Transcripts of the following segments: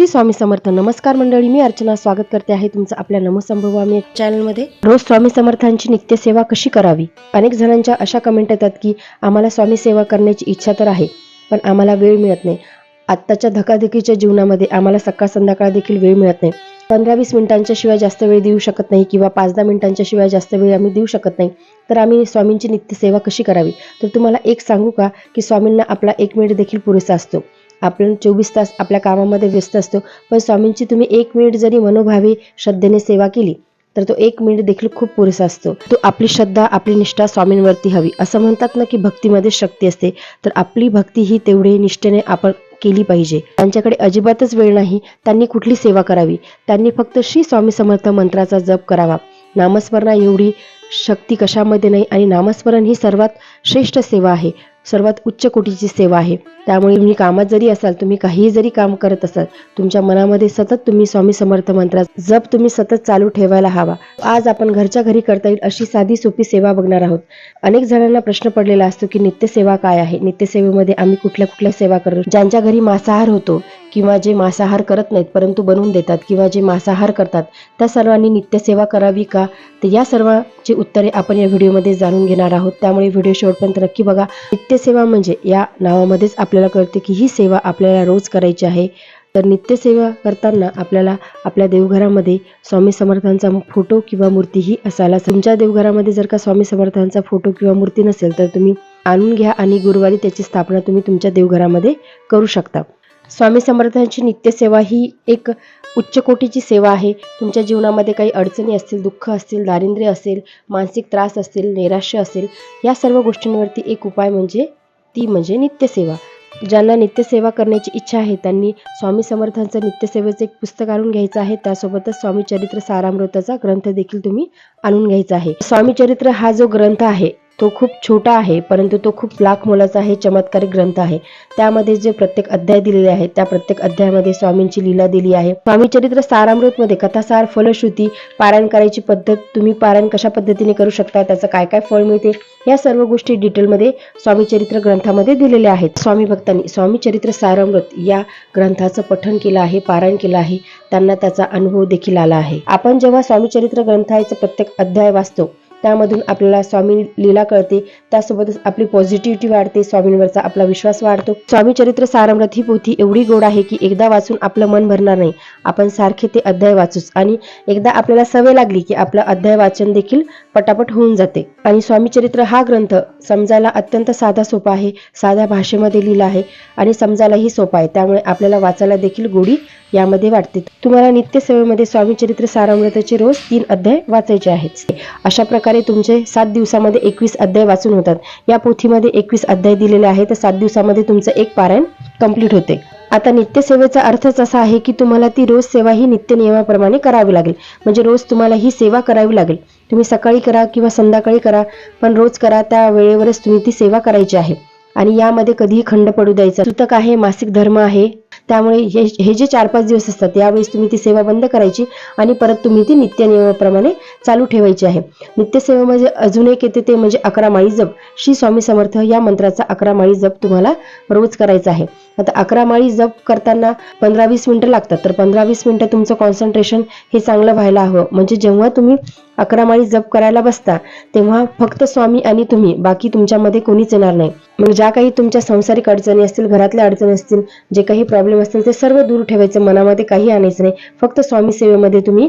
श्री स्वामी समर्थ. नमस्कार मंडळी मी अर्चना स्वागत करते आहे तुमचं आपल्या नमसंभवामी चॅनलमध्ये. रोज स्वामी समर्थांची नित्यसेवा कशी करावी? अनेक जणांच्या अशा कमेंट येतात की आम्हाला स्वामी सेवा करण्याची इच्छा तर आहे पण आम्हाला वेळ मिळत नाही. आत्ताच्या धकाधकीच्या जीवनामध्ये आम्हाला सकाळ संध्याकाळ देखील वेळ मिळत नाही. पंधरा वीस मिनिटांच्या शिवाय जास्त वेळ देऊ शकत नाही किंवा पाच दहा मिनिटांच्या शिवाय जास्त वेळ आम्ही देऊ शकत नाही. तर आम्ही स्वामींची नित्यसेवा कशी करावी? तर तुम्हाला एक सांगू का की स्वामींना आपला एक मिनिट देखील पुरेसा असतो. आपण चोवीस तास आपल्या कामामध्ये व्यस्त असतो. पण स्वामींची तुम्ही एक मिनिट जरी मनोभावी श्रद्धेने सेवा केली तर तो एक मिनिट देखील खूप पुरेसा असतो. तो आपली श्रद्धा आपली निष्ठा स्वामींवरती हवी. असं म्हणतात ना की भक्तीमध्ये शक्ती असते. तर आपली भक्ती ही तेवढी निष्ठेने आपण केली पाहिजे. त्यांच्याकडे अजिबातच वेळ नाही. त्यांनी कुठली सेवा करावी? त्यांनी फक्त श्री स्वामी समर्थ मंत्राचा जप करावा. नामस्मरणा एवढी शक्ती कशामध्ये नाही आणि नामस्मरण ही सर्वात श्रेष्ठ सेवा आहे. सर्वात उच्च कोटीची सेवा आहे. त्यामुळे तुम्ही कामात जरी असाल तुम्ही काहीही जरी काम करत असाल तुमच्या मनामध्ये सतत तुम्ही स्वामी समर्थ मंत्रा जप तुम्ही सतत चालू ठेवायला हवा. आज आपण घरच्या घरी करता येईल अशी साधी सोपी सेवा बघणार आहोत. अनेक जणांना प्रश्न पडलेला असतो की नित्यसेवा काय आहे? नित्यसेवेमध्ये आम्ही कुठल्या कुठल्या सेवा करतो ज्यांच्या घरी मांसाहार होतो किंवा जे मांसाहार करत नाहीत परंतु बनवून देतात किंवा जे मांसाहार करतात त्या सर्वांनी नित्यसेवा करावी का? तर या सर्वांची उत्तरे आपण या व्हिडिओमध्ये जाणून घेणार आहोत. त्यामुळे व्हिडिओ शेवटपर्यंत नक्की बघा. नित्यसेवा म्हणजे या नावामध्येच आपल्याला कळते की ही सेवा आपल्याला रोज करायची आहे. तर नित्यसेवा करताना आपल्याला आपल्या देवघरामध्ये स्वामी समर्थांचा फोटो किंवा मूर्तीही असायला तुमच्या देवघरामध्ये जर का स्वामी समर्थांचा फोटो किंवा मूर्ती नसेल तर तुम्ही आणून घ्या आणि गुरुवारी त्याची स्थापना तुम्ही तुमच्या देवघरामध्ये करू शकता. स्वामी समर्थांची नित्यसेवा ही एक उच्च कोटीची सेवा आहे. तुमच्या जीवनामध्ये काही अडचणी असतील दुःख असतील दारिद्र्य असेल मानसिक त्रास असतील नैराश्य असेल या सर्व गोष्टींवरती एक उपाय म्हणजे ती म्हणजे नित्यसेवा. ज्यांना नित्यसेवा करण्याची इच्छा आहे त्यांनी स्वामी समर्थांचं नित्यसेवेचं एक पुस्तक आणून घ्यायचं आहे. त्यासोबतच स्वामी चरित्र सारामृताचा ग्रंथ देखील तुम्ही आणून घ्यायचा आहे. स्वामी चरित्र हा जो ग्रंथ आहे तो खूप छोटा आहे परंतु तो खूप लाख मोलाचा आहे चमत्कारिक ग्रंथ आहे. त्यामध्ये जे प्रत्येक अध्याय दिलेले आहेत त्या प्रत्येक अध्यायामध्ये स्वामींची लीला दिली आहे. स्वामी चरित्र सारामृत मध्ये कथासार फलश्रुती पारायण करायची पद्धत तुम्ही पारायण कशा पद्धतीने करू शकता त्याचं काय काय फळ मिळते या सर्व गोष्टी डिटेलमध्ये स्वामी चरित्र ग्रंथामध्ये दिलेल्या आहेत. स्वामी भक्तांनी स्वामी चरित्र सारामृत या ग्रंथाचं पठण केलं आहे पारायण केलं आहे त्यांना त्याचा अनुभव देखील आला आहे. आपण जेव्हा स्वामी चरित्र ग्रंथाचं प्रत्येक अध्याय वाचतो त्यामधून आपल्याला स्वामी लीला कळते. त्यासोबतच आपली पॉझिटिव्हिटी वाढते. स्वामींवरचा आपला विश्वास वाढतो. स्वामी चरित्र सारामृत ही पोथी एवढी गोड आहे की एकदा वाचून आपलं मन भरणार नाही. आपण सारखे ते अध्याय वाचूच. आणि एकदा आपल्याला सवय लागली की आपलं अध्याय वाचन देखील पटापट होऊन जाते. आणि स्वामी चरित्र हा ग्रंथ समजायला अत्यंत साधा सोपा आहे. साध्या भाषेमध्ये लिहिला आहे आणि समजायलाही सोपा आहे. त्यामुळे आपल्याला वाचायला देखील गोडी यामध्ये वाटते. तुम्हाला नित्यसेवेमध्ये स्वामी चरित्र सारामृताचे रोज तीन अध्याय वाचायचे आहेत. अशा प्रकारे तुमचे सात दिवसामध्ये एकवीस अध्याय वाचून होतात. या पोथीमध्ये एकवीस अध्याय दिलेले आहे तर सात दिवसामध्ये तुमचं एक पारायण कंप्लीट होते. आता नित्यसेवेचा अर्थच असा आहे की तुम्हाला ती रोज सेवा ही नित्य नियमाप्रमाणे करावी लागेल. म्हणजे रोज तुम्हाला ही सेवा करावी लागेल. तुम्ही सकाळी करा किंवा संध्याकाळी करा पण रोज करा त्या वेळेवरच तुम्ही ती सेवा करायची आहे. आणि यामध्ये कधीही खंड पडू द्यायचा. सुतक आहे मासिक धर्म आहे. त्यामुळे हे हे जे चार पाच दिवस असतात यावेळेस तुम्ही ती सेवा बंद करायची आणि परत तुम्ही ती नित्य नियमाप्रमाणे चालू ठेवायची आहे. नित्यसेवेमध्ये म्हणजे अजून एक येते ते म्हणजे अकरा माळी जप. श्री स्वामी समर्थ या मंत्राचा अकरा माळी जप तुम्हाला रोज करायचा आहे. आता अकरा माळी जप करताना पंधरा वीस मिनिटं लागतात. तर पंधरा वीस मिनिटं तुमचं कॉन्सन्ट्रेशन हे चांगलं व्हायला हवं. म्हणजे जेव्हा तुम्ही अकरा माळी जप करायला बसता तेव्हा फक्त स्वामी आणि तुम्ही बाकी तुमच्यामध्ये कोणीच येणार नाही. मग ज्या काही तुमच्या संसारिक अडचणी असतील घरातल्या अडचणी असतील जे काही प्रॉब्लेम असतील ते सर्व दूर ठेवायचं मनामध्ये काही आणायचं नाही. फक्त स्वामी सेवेमध्ये तुम्ही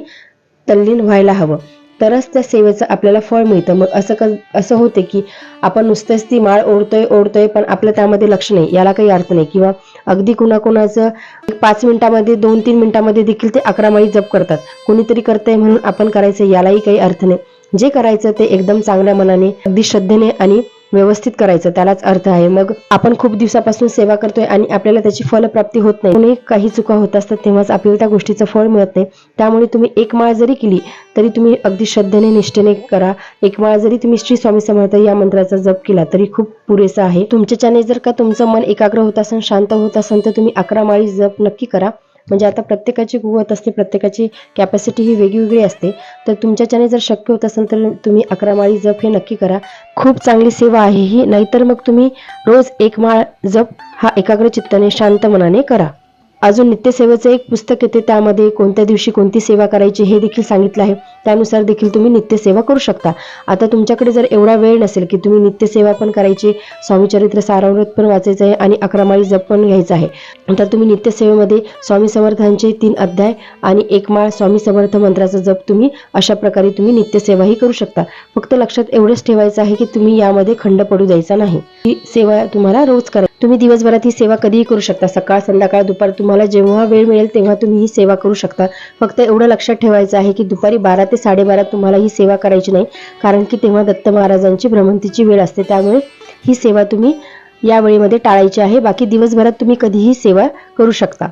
तल्लीन व्हायला हवं. तरच त्या सेवेचं आपल्याला फळ मिळतं. मग असं क असं होते की आपण नुसतेच ती माळ ओढतोय ओढतोय पण आपलं त्यामध्ये लक्ष नाही. याला काही अर्थ नाही. किंवा अगदी कुणाकुणाचं पाच मिनिटामध्ये दोन तीन मिनिटामध्ये देखील ते अकरा माळी जप करतात. कोणीतरी करतंय म्हणून आपण करायचं यालाही काही अर्थ नाही. जे करायचं ते एकदम चांगल्या मनाने अगदी श्रद्धेने आणि व्यवस्थित करायचं त्यालाच अर्थ आहे. मग आपण खूप दिवसापासून सेवा करतोय आणि आपल्याला त्याची फलप्राप्ती होत नाही. कोणी काही चुका होत असतात तेव्हाच आपल्याला त्या गोष्टीचं फळ मिळत नाही. त्यामुळे तुम्ही एक माळ जरी केली तरी तुम्ही अगदी श्रद्धेने निष्ठेने करा. एक माळ जरी तुम्ही श्री स्वामी समर्थ या मंत्राचा जप केला तरी खूप पुरेसा आहे. तुमच्याच्याने जर का तुमचं मन एकाग्र होत असेल शांत होत असेल तर तुम्ही अकरा माळी जप नक्की करा. म्हणजे आता प्रत्येकाची कुवत असते प्रत्येकाची कॅपॅसिटी ही वेगवेगळी असते. तर तुमच्याच्याने जर शक्य होत असेल तर तुम्ही अकरा माळी जप हे नक्की करा. खूप चांगली सेवा आहे ही. नाहीतर मग तुम्ही रोज एक माळ जप हा एकाग्र चित्ताने शांत मनाने करा. अजून नित्यसेवेचं एक पुस्तक येते त्यामध्ये कोणत्या दिवशी कोणती सेवा करायची हे देखील सांगितलं आहे. त्यानुसार देखील तुम्ही नित्यसेवा करू शकता. आता तुमच्याकडे जर एवढा वेळ नसेल की तुम्ही नित्यसेवा पण करायची स्वामीचरित्र सारामृत पण वाचायचं आहे आणि अकरामाळी जप पण घ्यायचा आहे तर तुम्ही नित्यसेवेमध्ये स्वामी समर्थांचे तीन अध्याय आणि एक माळ स्वामी समर्थ मंत्राचा जप तुम्ही अशा प्रकारे तुम्ही नित्यसेवाही करू शकता. फक्त लक्षात एवढंच ठेवायचं आहे की तुम्ही यामध्ये खंड पडू द्यायचा नाही. ही सेवा तुम्हाला रोज करा तुम्ही दिवसभरात ही सेवा कधीही करू शकता. सकाळ संध्याकाळ दुपार तुम्हाला जेव्हा वेळ मिळेल तेव्हा तुम्ही ही सेवा करू शकता. फक्त एवढं लक्षात ठेवायचं आहे की दुपारी बारा ते साडेबारा तुम्हाला ही सेवा करायची नाही. कारण की तेव्हा दत्त महाराजांची भ्रमंतीची वेळ असते. त्यामुळे ही सेवा तुम्ही या वेळेमध्ये टाळायची आहे. बाकी दिवसभरात तुम्ही कधीही सेवा करू शकता.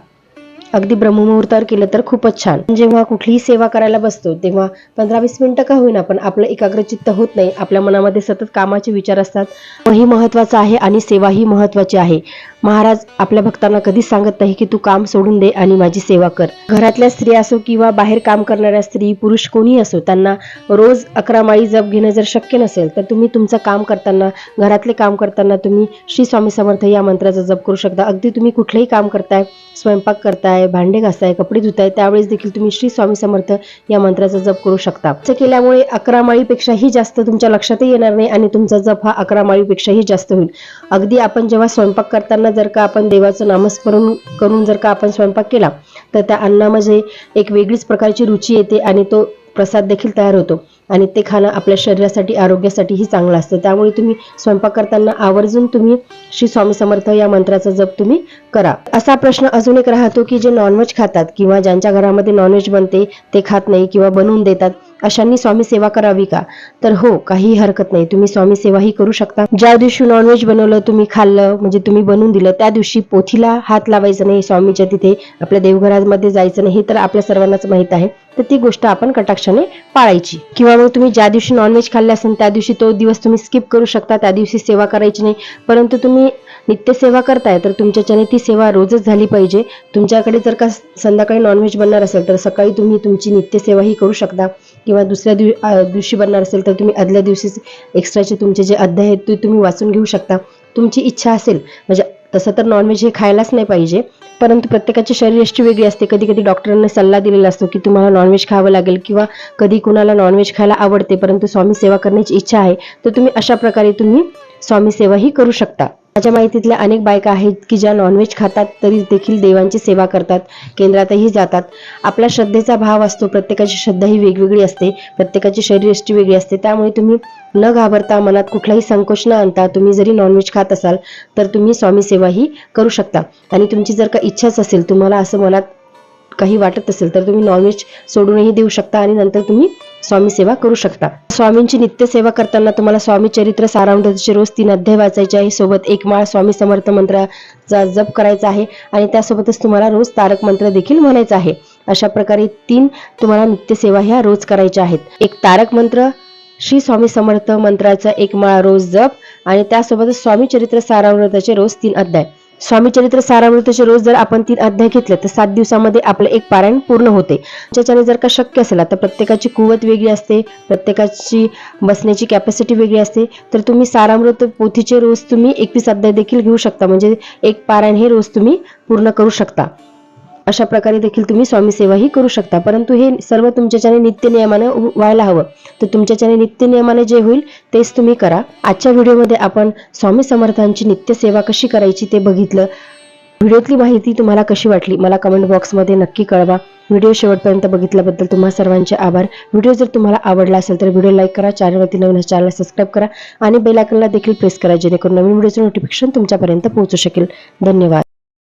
अगदी ब्रह्ममुहूर्तावर केलं तर खूपच छान. जेव्हा कुठलीही सेवा करायला बसतो तेव्हा पंधरा वीस मिनिटं का होईना पण आपलं एकाग्रचित्त होत नाही. आपल्या मनामध्ये सतत कामाचे विचार असतात. ही महत्वाचं आहे आणि सेवा ही महत्वाची आहे. महाराज आपल्या भक्तांना कधीच सांगत नाही की तू काम सोडून दे आणि माझी सेवा कर. घरातल्या स्त्री असो किंवा बाहेर काम करणाऱ्या स्त्री पुरुष कोणी असो त्यांना रोज अकरा माळी जप घेणं जर शक्य नसेल तर तुम्ही तुमचं काम करताना घरातले काम करताना तुम्ही श्री स्वामी समर्थ या मंत्राचा जप करू शकता. अगदी तुम्ही कुठलंही काम करताय स्वयंपाक करताय भांडे घासताय कपडे धुताय त्यावेळेस देखील तुम्ही श्री स्वामी समर्थ या मंत्राचा जप करू शकता. असं केल्यामुळे अकरा माळीपेक्षाही जास्त तुमच्या लक्षातही येणार नाही आणि तुमचा जप हा अकरा माळीपेक्षाही जास्त होईल. अगदी आपण जेव्हा स्वयंपाक करताना जर का आपण देवाचं नामस्मरण करून जर का आपण स्वयंपाक केला तर त्या अन्नामध्ये एक वेगळीच प्रकारची रुची येते आणि तो प्रसाद देखील तयार होतो. आणि ते खाणं आपल्या शरीरासाठी आरोग्यासाठीही चांगलं असतं. त्यामुळे तुम्ही स्वयंपाक करताना आवर्जून तुम्ही श्री स्वामी समर्थ या मंत्राचा जप तुम्ही करा. असा प्रश्न अजून एक राहतो की जे नॉनव्हेज खातात किंवा ज्यांच्या घरामध्ये नॉनव्हेज बनते ते खात नाही किंवा बनवून देतात अशांनी स्वामी सेवा करावी का? तर हो काही हरकत नाही. तुम्ही स्वामी सेवाही करू शकता. ज्या दिवशी नॉनव्हेज बनवलं तुम्ही खाल्लं म्हणजे तुम्ही बनवून दिलं त्या दिवशी पोथीला हात लावायचं नाही स्वामीच्या तिथे आपल्या देवघरामध्ये जायचं नाही हे तर आपल्या सर्वांनाच माहीत आहे. तर ती गोष्ट आपण कटाक्षाने पाळायची. किंवा मग तुम्ही ज्या दिवशी नॉनव्हेज खाल्ले असेल त्या दिवशी तो दिवस तुम्ही स्किप करू शकता त्या दिवशी सेवा करायची नाही. परंतु तुम्ही नित्य सेवा करताय तर तुमच्याच्याने ती सेवा रोजच झाली पाहिजे. तुमच्याकडे जर का संध्याकाळी नॉनव्हेज बनणार असेल तर सकाळी तुम्ही तुमची नित्यसेवाही करू शकता. किंवा दुसऱ्या दिव दिवशी बनणार असेल तर तुम्ही आदल्या दिवशीच एक्स्ट्राचे तुमचे जे अध्याय आहेत ते तुम्ही वाचून घेऊ शकता. तुमची इच्छा असेल म्हणजे तसं तर नॉनव्हेज हे खायलाच नाही पाहिजे परंतु प्रत्येकाची शरीरयष्टी वेगळी असते. कधी कधी डॉक्टरांनी सल्ला दिलेला असतो की तुम्हाला नॉनव्हेज खावं लागेल किंवा कधी कुणाला नॉनव्हेज खायला आवडते परंतु स्वामी सेवा करण्याची इच्छा आहे तर तुम्ही अशा प्रकारे तुम्ही स्वामी सेवाही करू शकता. माझ्या माहितीतल्या अनेक बायका आहेत की ज्या नॉनव्हेज खातात तरी देखील देवांची सेवा करतात केंद्रातही जातात. आपल्या श्रद्धेचा भाव असतो प्रत्येकाची श्रद्धा ही वेगवेगळी असते प्रत्येकाची शरीरयष्टी वेगळी असते. त्यामुळे तुम्ही न घाबरता मनात कुठलाही संकोच न आणता तुम्ही जरी नॉनव्हेज खात असाल तर तुम्ही स्वामी सेवाही करू शकता. आणि तुमची जर का इच्छाच असेल तुम्हाला असं मनात काही वाटत असेल तर तुम्ही नॉनव्हेज सोडूनही देऊ शकता आणि नंतर तुम्ही स्वामी सेवा करू शकता. स्वामींची नित्य सेवा करताना तुम्हाला स्वामी चरित्र सारामृताचे रोज तीन अध्याय वाचायचे आहे. सोबत एक माळ स्वामी समर्थ मंत्राचा जप करायचा आहे आणि त्यासोबतच तुम्हाला रोज तारक मंत्र देखील म्हणायचा आहे. अशा प्रकारे तीन तुम्हाला नित्य सेवा ह्या रोज करायच्या आहेत. एक तारक मंत्र श्री स्वामी समर्थ मंत्राचा एक माळा रोज जप आणि त्यासोबतच स्वामी चरित्र सारामृताचे रोज तीन अध्याय. स्वामी चरित्र सारामृताचे रोज जर आपण तीन अध्याय घेतले तर सात दिवसामध्ये आपलं एक पारायण पूर्ण होते. ज्याच्याने जर का शक्य असेल तर प्रत्येकाची कुवत वेगळी असते प्रत्येकाची बसण्याची कॅपॅसिटी वेगळी असते. तर तुम्ही सारामृत पोथीचे रोज तुम्ही एकतीस अध्याय देखील घेऊ शकता. म्हणजे एक पारायण हे रोज तुम्ही पूर्ण करू शकता. अशा प्रकारे देखील तुम्ही स्वामीसेवाही करू शकता. परंतु हे सर्व तुमच्याच्याने नित्य नियमाने हो, व्हायला हवं. तर तुमच्याच्याने नित्य नियमाने जे होईल तेच तुम्ही करा. आजच्या व्हिडिओमध्ये आपण स्वामी समर्थांची नित्य सेवा कशी करायची ते बघितलं. व्हिडिओतली माहिती तुम्हाला कशी वाटली मला कमेंट बॉक्समध्ये नक्की कळवा. व्हिडिओ शेवटपर्यंत बघितल्याबद्दल तुम्हा सर्वांचे आभार. व्हिडिओ जर तुम्हाला आवडला असेल तर व्हिडिओ लाईक करा चॅनलवरती नवीन चॅनल सबस्क्राईब करा आणि बेलायकनला देखील प्रेस करा जेणेकरून नवीन व्हिडिओचं नोटिफिकेशन तुमच्यापर्यंत पोहोचू शकेल. धन्यवाद.